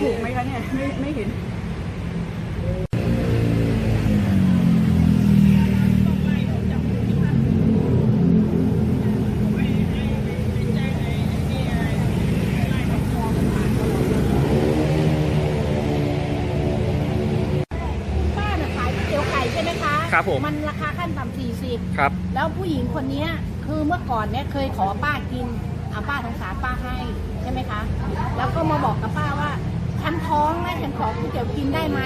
ถูกไหมคะเนี่ย ไม่ไม่เห็นป้าน่ะขายก๋วยเตี๋ยวไก่ใช่ไหมคะครับผมมันราคาขั้นต่ำสี่สิบครับ แล้วผู้หญิงคนเนี้ยคือเมื่อก่อนเนี่ยเคยขอป้ากินอาป้าสงสารป้าให้ใช่ไหมคะ แล้วก็มาบอกกับป้าว่า ฉันท้องนะฉันขอก๋วยเตี๋ยวกินได้ไหม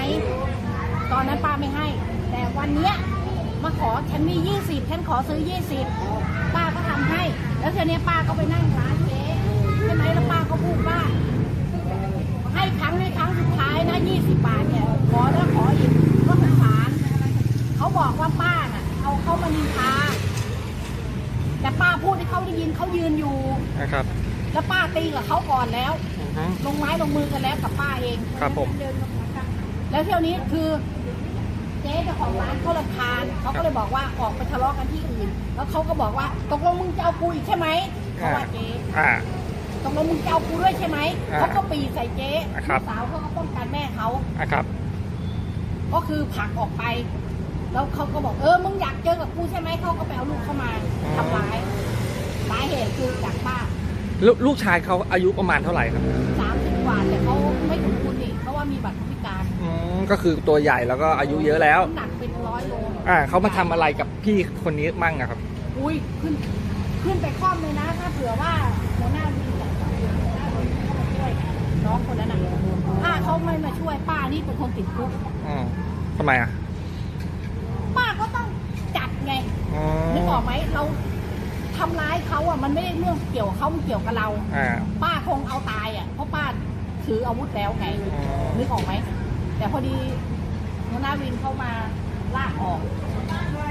ตอนนั้นป้าไม่ให้ แต่วันเนี้ยมาขอฉันมียี่สิบฉันขอซื้อยี่สิบป้าก็ทำให้ แล้วทีเนี้ยป้าก็ไปนั่งร้านเจ๊ใช่ไหมแล้วป้าก็พูดว่า ให้ครั้งในครั้งสุดท้ายนะยี่สิบบาทเนี่ยขอแล้วขออีกก็สงสารเขาบอกว่าป้าน่ะเอาเขามานินทาแต่ป้าพูดให้เขาได้ยินเขายืนอยู่นะครับ แล้วป้าตีกับเขาก่อนแล้ว อือฮึลงไม้ลงมือกันแล้วกับป้าเองครับผมแล้วเที่ยวนี้คือ เจ๊เจ้าของร้านเขารำคาญเขาก็เลยบอกว่าออกไปทะเลาะกันที่อื่น แล้วเขาก็บอกว่าตกลงมึงจะเอากูอีกใช่ไหมเขาว่าเจ๊อ่า ตกลงมึงจะเอากูด้วยใช่ไหมอ่าเขาก็ปีใส่เจ๊ครับ ลูกสาวเขาก็ป้องกันแม่เขา อะครับ ก็คือผลักออกไป แล้วเขาก็บอกเออ มึงอยากเจอกับกูใช่ไหมเขาก็ไปเอาลูกเข้ามาทำร้ายสาเหตุคือจากป้า ลูกลูกชายเขาอายุประมาณเท่าไหร่ครับสามสิบกว่าแต่เขาไม่สมบูรณ์นี่เพราะว่ามีบัตรคนพิการอืมก็คือตัวใหญ่แล้วก็อายุเยอะแล้ว น้ำหนักเป็นร้อยโลอ่าเขามาทำอะไรกับพี่คนนี้มั่งอะครับ อุ้ยขึ้น ขึ้นไปคล่อมเลยนะ ถ้าเผื่อว่าหัวหน้าวีเนี่ยหัวหน้าวีเข้ามาช่วยน้องคนนั้นน่ะถ้าเขาไม่มาช่วยป้านี่เป็นคนติดคุกอืมทำไมอะป้าก็ต้องจัดไง อ๋อนึกออกไหมเรา ทำร้ายเขาอะมันไม่ได้เรื่องเกี่ยวกับเขามันเกี่ยวกับเรา อ่า ป้าคงเอาตายอะเพราะป้าถืออาวุธแล้วไงอ๋อนึกออกไหมแต่พอดีหัวหน้าวินเข้ามาลากออก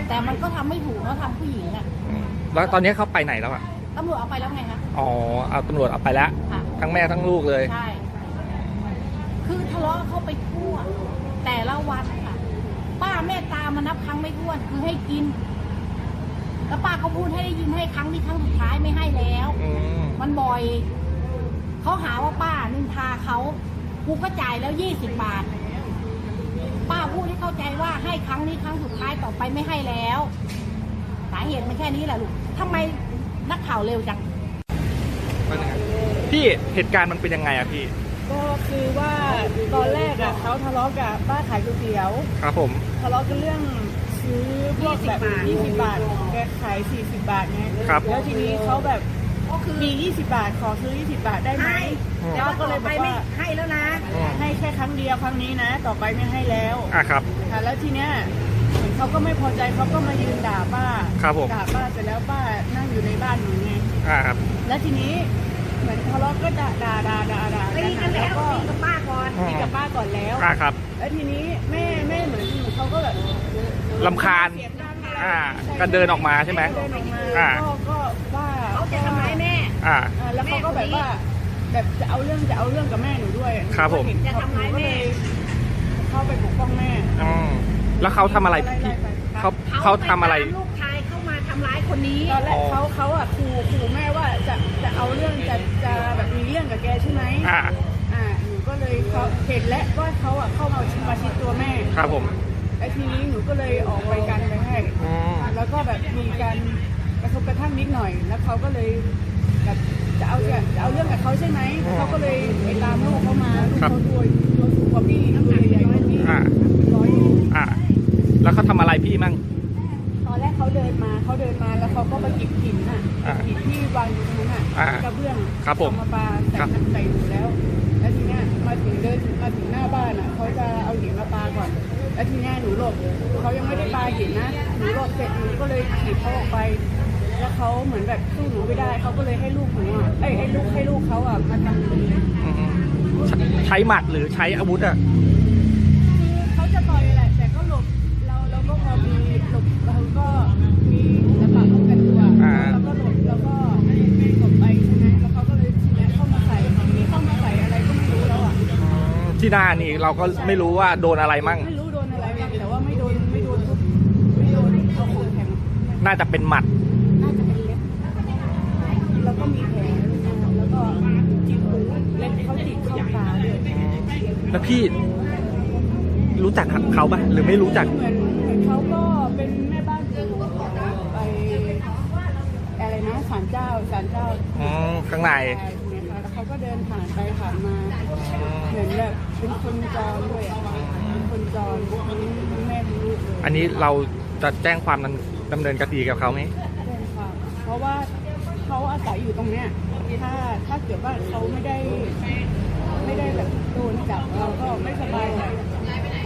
แต่มันก็ทำไม่ถูกเขาทำผู้หญิงอะอืมแล้วตอนนี้เขาไปไหนแล้วอะ ตำรวจเอาไปแล้วไงคะอ๋อ เอาตำรวจเอาไปแล้ว ค่ะ ทั้งแม่ทั้งลูกเลย ใช่ คือทะเลาะเขาไปทั่ว แต่ละวันค่ะ ป้าแม่ตามานับครั้งไม่ถ้วน คือให้กิน แล้วป้าก็พูดให้ได้ยินให้ครั้งนี้ครั้งสุดท้ายไม่ให้แล้ว อืมมันบ่อย เขาหาว่าป้านินทาเขากูก็จ่ายแล้วยี่สิบบาท ป้าพูดให้เข้าใจว่าให้ครั้งนี้ครั้งสุดท้ายต่อไปไม่ให้แล้ว สาเหตุมันแค่นี้แหละลูกทำไมนักข่าวเร็วจัง ว่ายังไงพี่เหตุการณ์มันเป็นยังไงอะพี่ ก็คือว่าตอนแรกอะเขาทะเลาะกับป้าขายก๋วยเตี๋ยว ครับผม ทะเลาะกันเรื่อง ซื้อพวกแบบ20 20บาทแกขาย 40 บาทไงครับ แล้วทีนี้เขาแบบก็คือมี 20 บาทขอซื้อ 20 บาทได้ไหมให้แต่ว่าก็ต่เลอยบไปอกไม่ว่าให้แล้วนะอืมให้แค่ครั้งเดียวครั้งนี้นะ ต่อไปไม่ให้แล้วอะครับ ค่ะแล้วทีเนี้ยเหมือนเขาก็ไม่พอใจเขาก็มายืนด่าป้าครับผม ด่าป้าเสร็จแล้วป้านั่งอยู่ในบ้านหนูไง อ่าครับ แล้วทีนี้เหมือนทะเลาะก็ด่าด่าด่าด่าด่าตีกันแล้วก็ตีกับป้าก่อนอืมตีกับป้าก่อนแล้ว อ่าครับ แล้วทีนี้แม่แม่เหมือนเขาก็แบบ ลำคาญเสียงดังอะไรอ่าก็เดินออกมาใช่ไหม เดินออกมาอ่า ก็ก็ว่าเขาจะทำร้ายแม่ อ่าอ่าแล้วเขาก็แบบว่า แบบจะเอาเรื่องจะเอาเรื่องกับแม่หนูด้วยครับผมหนูก็เห็นจะทำร้ายแม่เข้าไปปกป้องแม่อืมแล้วเขาทำอะไรพี่เขาเขาทำอะไร ปตมลูกชายเข้ามาทำร้ายคนนี้ ตอนแรกเขาเขาอะขู่ขู่แม่ว่าจะจะเอาเรื่องจะจะแบบมีเรื่องกับแกใช่ไหมอ่า อ่าหนูก็เลยเขาเห็นแล้วว่าเขาอะเข้ามาประชิดตัวแม่ ครับผม ไอ้ทีนี้หนูก็เลยออกไปกันไปให้ อืมแล้วก็แบบมีการกระทบกระทั่งนิดหน่อย แล้วเขาก็เลยแบบจะเอาจะจะเอาเรื่องกับเขาใช่ไหมเขาก็เลยไปตามลูกเขามาลูกเขาตัวตัวสูงกว่าพี่ตัวใหญ่ๆกว่าพี่อ่า ร้อยอ่าแล้วเขาทำอะไรพี่มั่ง ตอนแรกเขาเดินมาเขาเดินมาแล้วเขาก็มาหยิบหินอะอ่าหินที่วางอยู่ตรงนั้นอะอ่ากระเบื้องครับผมเอามาปาใส่ครับ ใส่หนูแล้ว เขายังไม่ได้ปาหินนะหนูหลบเสร็จหนูก็เลยถีบเขาออกไป แล้วเขาเหมือนแบบสู้หนูไม่ได้เขาก็เลยให้ลูกหนูอะเอ้ยให้ลูกให้ลูกเขาอะมาทำหนูเลยอืมใช้ใช้หมัดหรือใช้อาวุธอะ คือเขาจะต่อยแหละแต่ก็หลบเราเราก็พอมีหลบเราก็มีศิลปะป้องกันตัวอ่า แล้วก็หลบแล้วก็หลบไปใช่ไหมแล้วเขาก็เลยทีนี้เข้ามาใส่มีเข้ามาใส่อะไรก็ไม่รู้แล้วอะ ที่หน้านี่เราก็ไม่รู้ว่าโดนอะไรมั่ง ไม่ น่าจะเป็นหมัด น่าจะเป็นเล็บแล้วก็มีแผลแล้วก็จิกหูเล็บเขาจิกเข้าตาด้วยแล้วพี่รู้จักเขาปะหรือไม่รู้จัก เหมือนเขาก็เป็นแม่บ้านอยู่ไปอะไรนะศาลเจ้าศาลเจ้าอ๋อข้างในแล้วเขาก็เดินผ่านไปผ่านมาเหมือนแบบคนจรด้วยเป็นคนจอนแม่ทั้ลูกเลย อันนี้เราจะแจ้งความนั้น ดำเนินคดีกับเขาไหมแจ้งความเพราะว่าเขาอาศัยอยู่ตรงเนี้ยถ้าถ้าเกิดว่าเขาไม่ได้ไม่ได้แบบโดนจับเราก็ไม่สบายใจ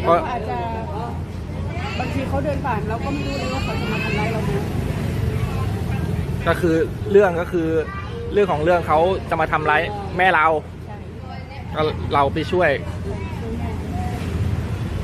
เราก็อาจจะบางทีเขาเดินผ่านเราก็ไม่รู้เลยว่าเขาจะมาทำร้ายเราไหมก็คือเรื่องก็คือเรื่องของเรื่องเขาจะมาทำร้ายแม่เรา ใช่ ก็เราไปช่วยใช่